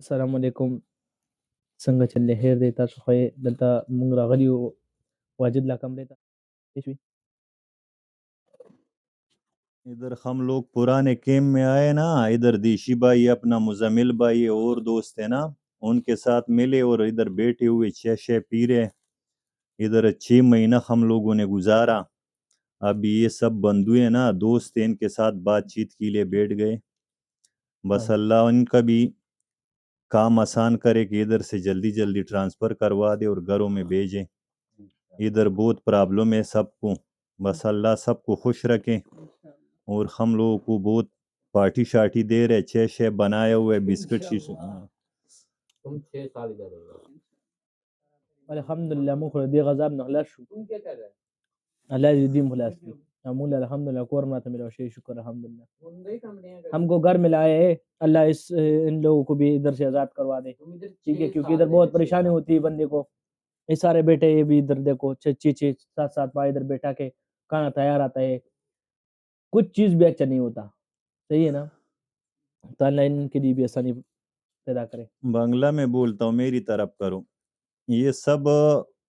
السلام علیکم۔ څنګه چلې خیر دی تاسو خو دلته مونږ راغلي یو واجد لا کمرې ته. شوي ادھر ہم لوگ پرانے کیمپ میں آئے نا ادھر دیشی بھائی اپنا مزمل بھائی اور دوست ہے نا ان کے ساتھ ملے اور ادھر بیٹھے ہوئے چھ چھ پی رہے ادھر چھ مہینہ ہم لوگوں نے گزارا۔ اب یہ سب بندو ہیں نا دوست ان کے ساتھ بات چیت کے لیے بیٹھ گئے۔ بس ہاں۔ اللہ ان کا بھی کام آسان کرے کہ ادھر سے جلدی جلدی ٹرانسفر کروا دے اور گھروں میں بھیجے ادھر بہت پرابلم ہے سب کو۔ بس اللہ سب کو خوش رکھے۔ اور ہم لوگوں کو بہت پارٹی شارٹی دے رہے چھ چھ بنائے ہوئے بسکٹ شیش تم چھ سال ادھر ہو گئے۔ الحمدلله مونږ خو د دې غذاب شو کر کړي مونږ الحمدلله کور ماته ملا شي شکر نئی کمپنیاں ہم کو گھر ملا ہے اللہ اس ان لوگوں کو بھی ادھر سے آزاد کروا دے۔ ٹھیک ہے کیونکہ ادھر بہت پریشانی۔ ہوتی ہے بندے کو۔ یہ سارے بیٹے یہ بھی ادھر دیکھو چھ چھ چھ سات سات پا ادھر بیٹھا کے کھانا تیار آتا ہے۔ کچھ چیز بھی اچھا نہیں ہوتا۔ صحیح ہے نا؟ تو اللہ ان کے لیے بھی آسانی پیدا کرے۔ بنگلہ میں بولتا ہوں میری طرف کرو۔ یہ سب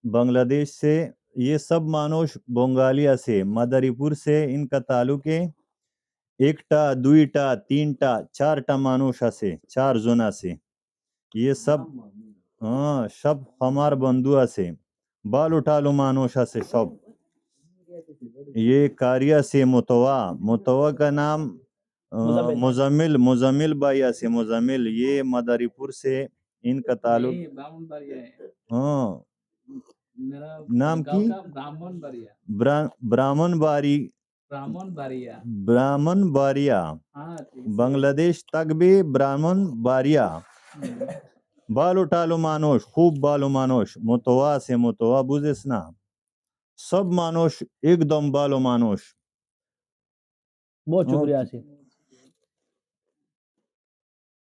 بنگلہ دیش سے یہ سب مانوش بنگالیا سے مدری پور سے ان کا تعلق ہے۔ ایک مانوشا سے چار زونا سے۔ یہ سب ہاں سب ہمار بندوا سے۔ بال اٹھالو مانوشا سے سب۔ یہ کاریا سے متوا متوا کا نام مزمل۔ مزمل بھائی سے مزمل۔ یہ مدری پور سے ان کا تعلق۔ ہاں۔ নাম কি ব্রাহ্মণবাড়ি ব্রাহ্মণবাড়িয়া বাংলাদেশ তাকবে ব্রাহ্মণবাড়িয়া ভালো টালো মানুষ খুব ভালো মানুষ মতোয়া আছে মতোয়া বুঝেস না সব মানুষ একদম ভালো মানুষ